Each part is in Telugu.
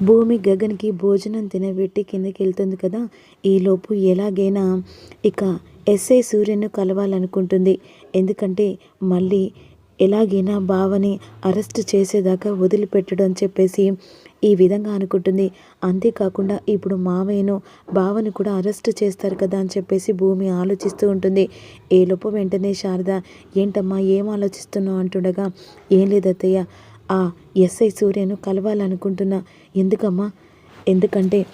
భూమి గగన్కి భోజనం తినబెట్టి కిందకి వెళ్తుంది కదా ఈలోపు ఎలాగైనా ఇక ఎస్ఐ సూర్యను కలవాలనుకుంటుంది. ఎందుకంటే మళ్ళీ ఎలాగైనా బావని అరెస్ట్ చేసేదాకా వదిలిపెట్టడం అని చెప్పేసి ఈ విధంగా అనుకుంటుంది. అంతేకాకుండా ఇప్పుడు మావయ్యను బావని కూడా అరెస్ట్ చేస్తారు కదా అని చెప్పేసి భూమి ఆలోచిస్తూ ఉంటుంది. ఏలోపు వెంటనే శారద ఏంటమ్మా ఏం ఆలోచిస్తున్నావు? అంటుండగా ఏం లేదత్తయ్య ఆ ఎస్ఐ సూర్యను కలవాలనుకుంటున్నా. ఎందుకమ్మా? ఎందుకంటే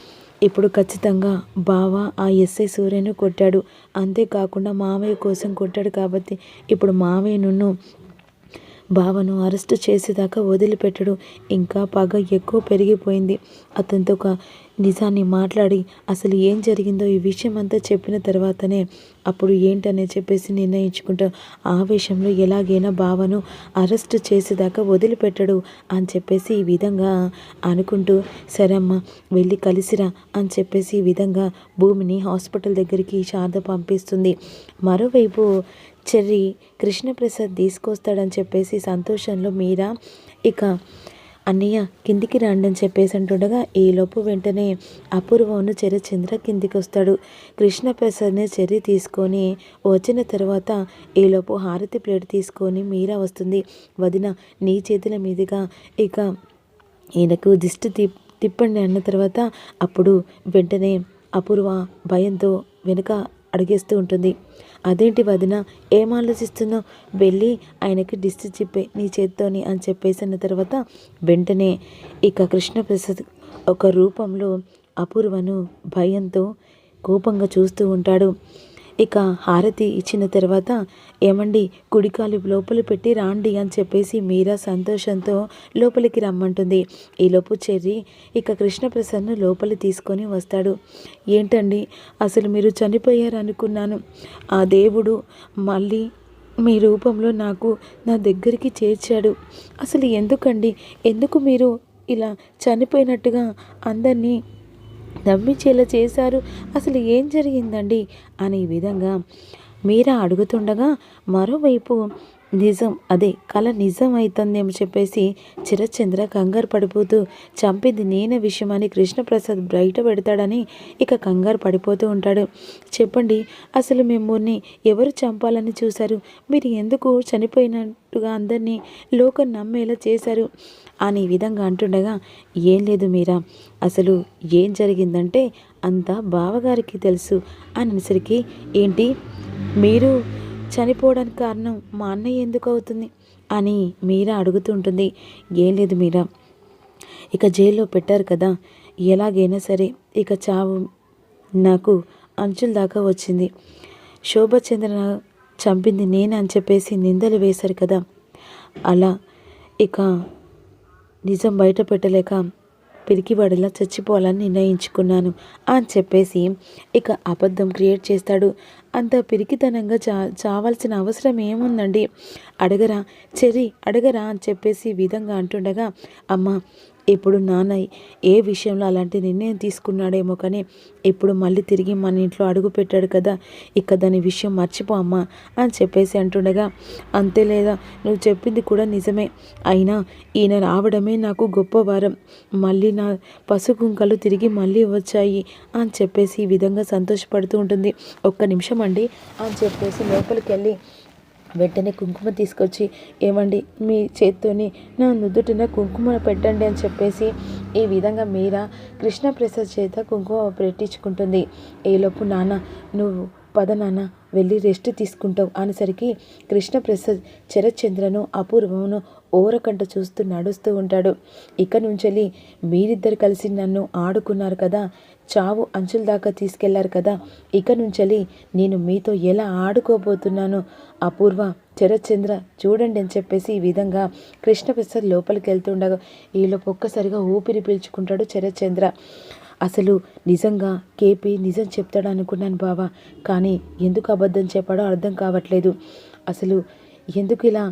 ఇప్పుడు ఖచ్చితంగా బావ ఆ ఎస్ఐ సూర్యను కొట్టాడు. అంతేకాకుండా మామయ్య కోసం కొట్టాడు కాబట్టి ఇప్పుడు మామయ్యను బావను అరెస్ట్ చేసేదాకా వదిలిపెట్టడు. ఇంకా పగ ఎక్కువ పెరిగిపోయింది. అతనితో ఒక నిజాన్ని మాట్లాడి అసలు ఏం జరిగిందో ఈ విషయం అంతా చెప్పిన తర్వాతనే అప్పుడు ఏంటనే చెప్పేసి నిర్ణయించుకుంటూ ఆవేశంలో ఎలాగైనా బావను అరెస్ట్ చేసేదాకా వదిలిపెట్టడు అని చెప్పేసి ఈ విధంగా అనుకుంటూ సరే అమ్మ వెళ్ళి కలిసిరా అని చెప్పేసి ఈ విధంగా భూమిని హాస్పిటల్ దగ్గరికి శారద పంపిస్తుంది. మరోవైపు చెర్రి కృష్ణప్రసాద్ తీసుకొస్తాడని చెప్పేసి సంతోషంలో మీరా ఇక అన్నయ్య కిందికి రండి అని చెప్పేసి అంటుండగా ఈలోపు వెంటనే అపూర్వను చెరి చంద్ర కిందికి వస్తాడు కృష్ణప్రసాద్ని చెరి తీసుకొని వచ్చిన తర్వాత ఈలోపు హారతి ప్లేట్ తీసుకొని మీరా వస్తుంది. వదిన నీ చేతుల మీదుగా ఇక ఈయనకు దిష్టి తిప్ తిప్పండి అన్న తర్వాత అప్పుడు వెంటనే అపూర్వ భయంతో వెనుక అడిగేస్తూ ఉంటుంది. అదేంటి వదిన? ఏం ఆలోచిస్తున్నావు? వెళ్ళి ఆయనకి దిష్టి చెప్పే నీ చేత్తోని అని చెప్పేసిన తర్వాత వెంటనే ఇక కృష్ణప్రసాద్ ఒక రూపంలో అపూర్వను భయంతో కోపంగా చూస్తూ ఉంటాడు. ఇక హారతి ఇచ్చిన తర్వాత ఏమండి కుడికాలు లోపల పెట్టి రాండి అని చెప్పేసి మీరా సంతోషంతో లోపలికి రమ్మంటుంది. ఈలోపు చెర్రి ఇక కృష్ణప్రసన్న లోపలి తీసుకొని వస్తాడు. ఏంటండి అసలు మీరు చనిపోయారనుకున్నాను. ఆ దేవుడు మళ్ళీ మీ రూపంలో నాకు నా దగ్గరికి చేర్చాడు. అసలు ఎందుకండి? ఎందుకు మీరు ఇలా చనిపోయినట్టుగా అందరినీ దమ్మిచ్చేలా చేశారు. అసలు ఏం జరిగిందండి? అనే విధంగా మీరా అడుగుతుండగా మరోవైపు నిజం. అదే కళ నిజం అవుతుందేమో చెప్పేసి చిరచంద్ర కంగారు పడిపోతూ చంపింది నేనే విషయమని కృష్ణప్రసాద్ బయట పెడతాడని ఇక కంగారు పడిపోతూ ఉంటాడు. చెప్పండి అసలు మిమ్మల్ని ఎవరు చంపాలని చూశారు? మీరు ఎందుకు చనిపోయినట్టుగా అందరినీ లోకం నమ్మేలా చేశారు? అని విధంగా అంటుండగా ఏం లేదు మీరా అసలు ఏం జరిగిందంటే అంతా బావగారికి తెలుసు అనేసరికి ఏంటి మీరు చనిపోవడానికి కారణం మా అన్నయ్య ఎందుకు అవుతుంది అని మీరా అడుగుతుంటుంది. ఏం లేదు మీరా. ఇక జైల్లో పెట్టారు కదా. ఎలాగైనా సరే ఇక చావు నాకు అంచుల దాకా వచ్చింది. శోభచంద్ర చంపింది నేనే అని చెప్పేసి నిందలు వేశారు కదా. అలా ఇక నిజం బయట పెట్టలేక పిరికి వాడిలా చచ్చిపోవాలని నిర్ణయించుకున్నాను అని చెప్పేసి ఇక అబద్ధం క్రియేట్ చేస్తాడు. అంత పిరికితనంగా చా చావాల్సిన అవసరం ఏముందండి? అడగరా చెరి అడగరా అని చెప్పేసి విధంగా అంటుండగా అమ్మ ఇప్పుడు నాన్న ఏ విషయంలో అలాంటి నిర్ణయం తీసుకున్నాడేమో కానీ ఇప్పుడు మళ్ళీ తిరిగి మన ఇంట్లో అడుగు పెట్టాడు కదా ఇక దాని విషయం మర్చిపో అమ్మా అని చెప్పేసి అంటుండగా అంతే లేదా? నువ్వు చెప్పింది కూడా నిజమే. అయినా ఈయన రావడమే నాకు గొప్ప వారం. మళ్ళీ నా పసుకుంకలు తిరిగి మళ్ళీ వచ్చాయి అని చెప్పేసి ఈ విధంగా సంతోషపడుతూ ఉంటుంది. ఒక్క నిమిషం అండి అని చెప్పేసి లోపలికి వెళ్ళి వెంటనే కుంకుమ తీసుకొచ్చి ఏమండి మీ చేత్తోని నా నుదుటిన కుంకుమ పెట్టండి అని చెప్పేసి ఈ విధంగా మీరా కృష్ణప్రసాద్ చేత కుంకుమ పెట్టించుకుంటుంది. ఈలోపు నాన్న నువ్వు పద నాన్న వెళ్ళి రెస్ట్ తీసుకుంటావు అనేసరికి కృష్ణప్రసాద్ చరచంద్రను అపూర్వమును ఓరకంట చూస్తూ నడుస్తూ ఉంటాడు. ఇక నుంచి మీరిద్దరు కలిసి నన్ను ఆడుకున్నారు కదా చావు అంచుల దాకా తీసుకెళ్ళారు కదా. ఇక నుంచి నేను మీతో ఎలా ఆడుకోబోతున్నాను అపూర్వ చరచంద్ర చూడండి అని చెప్పేసి ఈ విధంగా కృష్ణప్రసాద్ లోపలికి వెళ్తుండగా ఈలోపు ఒక్కసారిగా ఊపిరి పీల్చుకుంటాడు చరచంద్ర అసలు నిజంగా కేపీ నిజం చెప్తాడు అనుకున్నాను బావా కానీ ఎందుకు అబద్ధం చెప్పాడో అర్థం కావట్లేదు. అసలు ఎందుకు ఇలా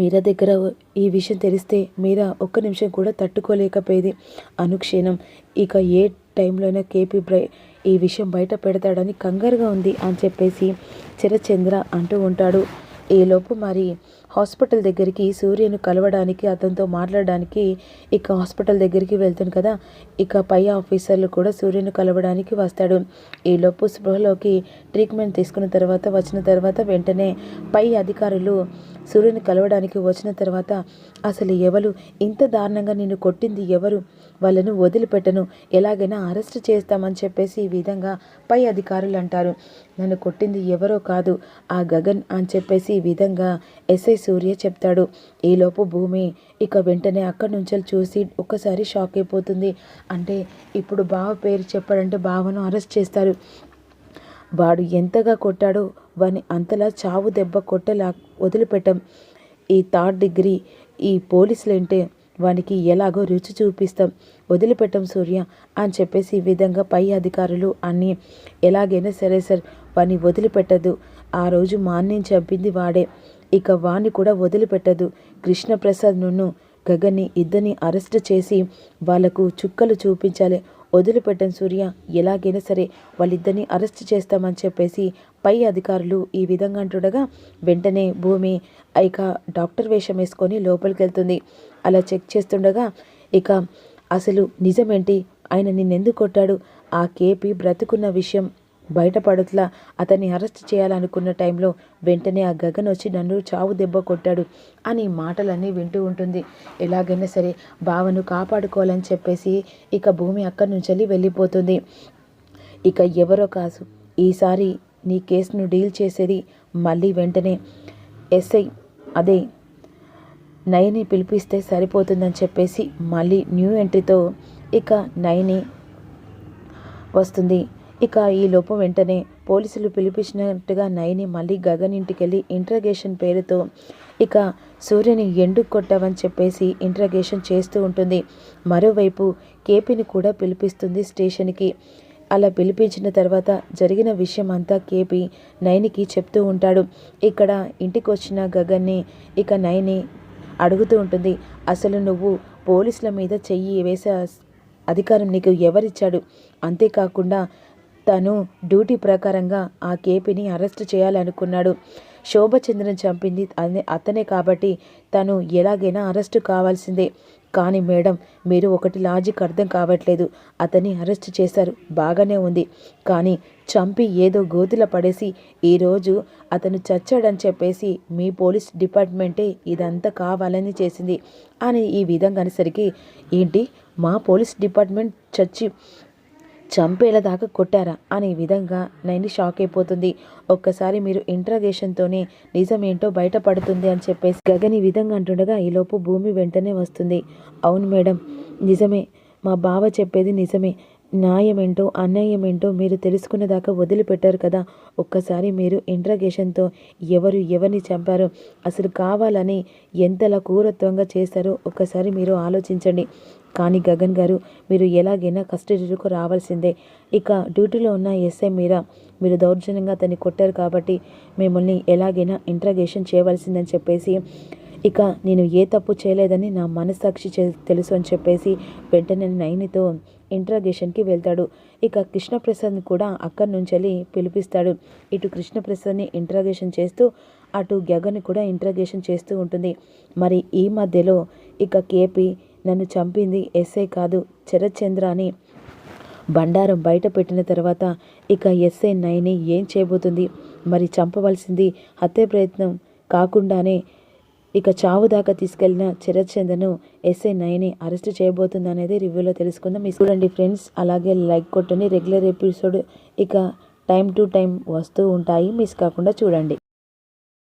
మీరా దగ్గర ఈ విషయం తెలిస్తే మీరా ఒక్క నిమిషం కూడా తట్టుకోలేకపోయేది. అనుక్షణం ఇక ఏ టైంలోనే కేపీ బ్రై ఈ విషయం బయట పెడతాడని కంగారుగా ఉంది అని చెప్పేసి చిరచంద్ర అంటూ ఉంటాడు. ఈలోపు మరి హాస్పిటల్ దగ్గరికి సూర్యను కలవడానికి అతనితో మాట్లాడడానికి ఇక హాస్పిటల్ దగ్గరికి వెళ్తాను కదా. ఇక పై ఆఫీసర్లు కూడా సూర్యను కలవడానికి వస్తాడు. ఈలోపు స్పృహలోకి ట్రీట్మెంట్ తీసుకున్న తర్వాత వచ్చిన తర్వాత వెంటనే పై అధికారులు సూర్యుని కలవడానికి వచ్చిన తర్వాత అసలు ఎవరు? ఇంత దారుణంగా నిన్ను కొట్టింది ఎవరు? వాళ్ళను వదిలిపెట్టను. ఎలాగైనా అరెస్ట్ చేస్తామని చెప్పేసి ఈ విధంగా పై అధికారులు అంటారు. నన్ను కొట్టింది ఎవరో కాదు. ఆ గగన్ అని చెప్పేసి ఈ విధంగా ఎస్ఐ సూర్య చెప్తాడు. ఈలోపు భూమి ఇక వెంటనే అక్కడి నుంచి చూసి ఒక్కసారి షాక్ అయిపోతుంది. అంటే ఇప్పుడు బావ పేరు చెప్పాడంటే బావను అరెస్ట్ చేస్తారు. వాడు ఎంతగా కొట్టాడో వాని అంతలా చావు దెబ్బ కొట్టలా వదిలిపెట్టం. ఈ థర్డ్ డిగ్రీ ఈ పోలీసులు ఏంటే వానికి ఎలాగో రుచి చూపిస్తాం వదిలిపెట్టం సూర్య అని చెప్పేసి ఈ విధంగా పై అధికారులు అన్ని ఎలాగైనా సరే సార్ వాని వదిలిపెట్టదు. ఆ రోజు మాన్యం చంపింది వాడే. ఇక వాణ్ణి కూడా వదిలిపెట్టదు. కృష్ణప్రసాద్ నున్ను గగన్ని ఇద్దరిని అరెస్ట్ చేసి వాళ్ళకు చుక్కలు చూపించాలి. వదిలిపెట్టను సూర్య ఎలాగైనా సరే వాళ్ళిద్దరిని అరెస్ట్ చేస్తామని చెప్పేసి పై అధికారులు ఈ విధంగా అంటుండగా వెంటనే భూమి ఇక డాక్టర్ వేషం వేసుకొని లోపలికి వెళ్తుంది అలా చెక్ చేస్తుండగా ఇక అసలు నిజమేంటి? ఆయన నిన్నెందుకు కొట్టాడు? ఆ కేపీ బ్రతుకున్న విషయం బయటపడట్లా అతన్ని అరెస్ట్ చేయాలనుకున్న టైంలో వెంటనే ఆ గగన్ వచ్చి నన్ను చావు దెబ్బ కొట్టాడు అని మాటలన్నీ వింటూ ఉంటుంది. ఎలాగైనా సరే బావను కాపాడుకోవాలని చెప్పేసి ఇక భూమి అక్కడి నుంచి వెళ్ళిపోతుంది. ఇక ఎవరో కాదు ఈసారి నీ కేసును డీల్ చేసేది మళ్ళీ వెంటనే ఎస్ఐ. అదే నయని పిలిపిస్తే సరిపోతుందని చెప్పేసి మళ్ళీ న్యూ ఎంట్రీతో ఇక నయని వస్తుంది. ఇక ఈ లోపం వెంటనే పోలీసులు పిలిపించినట్టుగా నయని మళ్ళీ గగన్ ఇంటికెళ్ళి ఇంట్రగేషన్ పేరుతో ఇక సూర్యని ఎండుకు కొట్టావని చెప్పేసి ఇంట్రగేషన్ చేస్తూ ఉంటుంది. మరోవైపు కేపీని కూడా పిలిపిస్తుంది స్టేషన్కి. అలా పిలిపించిన తర్వాత జరిగిన విషయం అంతా కేపీ నైనికి చెప్తూ ఉంటాడు. ఇక్కడ ఇంటికి వచ్చిన గగన్ని ఇక నైని అడుగుతూ ఉంటుంది. అసలు నువ్వు పోలీసుల మీద చెయ్యి వేసే అధికారం నీకు ఎవరిచ్చాడు? అంతేకాకుండా తను డ్యూటీ ప్రకారంగా ఆ కేపీని అరెస్ట్ చేయాలనుకున్నాడు. శోభచంద్రన్ చంపింది అతనే కాబట్టి తను ఎలాగైనా అరెస్టు కావాల్సిందే. కానీ మేడం మీరు ఒకటి లాజిక్ అర్థం కావట్లేదు. అతన్ని అరెస్ట్ చేశారు. బాగానే ఉంది. కానీ చంపి ఏదో గోతుల పడేసి ఈరోజు అతను చచ్చాడని చెప్పేసి మీ పోలీస్ డిపార్ట్మెంటే ఇదంతా కావాలని చేసింది. అని ఈ విధంగా అనేసరికి ఏంటి? మా పోలీస్ డిపార్ట్మెంట్ చచ్చి చంపేలా దాకా కొట్టారా అనే విధంగా నైని షాక్ అయిపోతుంది. ఒక్కసారి మీరు ఇంట్రాగేషన్తోనే నిజమేంటో బయటపడుతుంది అని చెప్పేసి గగని విధంగా అంటుండగా ఈలోపు భూమి వెంటనే వస్తుంది. అవును మేడం నిజమే. మా బావ చెప్పేది నిజమే. న్యాయమేంటో అన్యాయమేంటో మీరు తెలుసుకునేదాకా వదిలిపెట్టారు కదా. ఒక్కసారి మీరు ఇంట్రాగేషన్తో ఎవరు ఎవరిని చంపారు అసలు కావాలని ఎంతలా క్రూరత్వంగా చేశారో ఒక్కసారి మీరు ఆలోచించండి. కానీ గగన్ గారు మీరు ఎలాగైనా కస్టడీలకు రావాల్సిందే. ఇక డ్యూటీలో ఉన్న ఎస్ఐ మీరా మీరు దౌర్జన్యంగా అతన్ని కొట్టారు కాబట్టి మిమ్మల్ని ఎలాగైనా ఇంట్రగేషన్ చేయవలసిందని చెప్పేసి ఇక నేను ఏ తప్పు చేయలేదని నా మనస్సాక్షి తెలుసు అని చెప్పేసి వెంటనే నయనితో ఇంట్రాగేషన్కి వెళ్తాడు. ఇక కృష్ణప్రసాద్ని కూడా అక్కడి నుంచి పిలిపిస్తాడు. ఇటు కృష్ణప్రసాద్ని ఇంట్రాగేషన్ చేస్తూ అటు గగన్ కూడా ఇంట్రాగేషన్ చేస్తూ ఉంటుంది. మరి ఈ మధ్యలో ఇక కేపీ నన్ను చంపింది ఎస్ఐ కాదు చరచంద్ర అని. బండారం బయట పెట్టిన తర్వాత ఇక ఎస్ఐ నైని ఏం చేయబోతుంది? మరి చంపవలసింది హత్య ప్రయత్నం కాకుండానే ఇక చావు దాకా తీసుకెళ్ళిన చరచంద్రను ఎస్ఐ నైని అరెస్ట్ చేయబోతుంది అనేది రివ్యూలో తెలుసుకుందాం. మీ చూడండి ఫ్రెండ్స్ అలాగే లైక్ కొట్టండి. రెగ్యులర్ ఎపిసోడ్ ఇక టైం టు టైం వస్తూ ఉంటాయి. మిస్ కాకుండా చూడండి.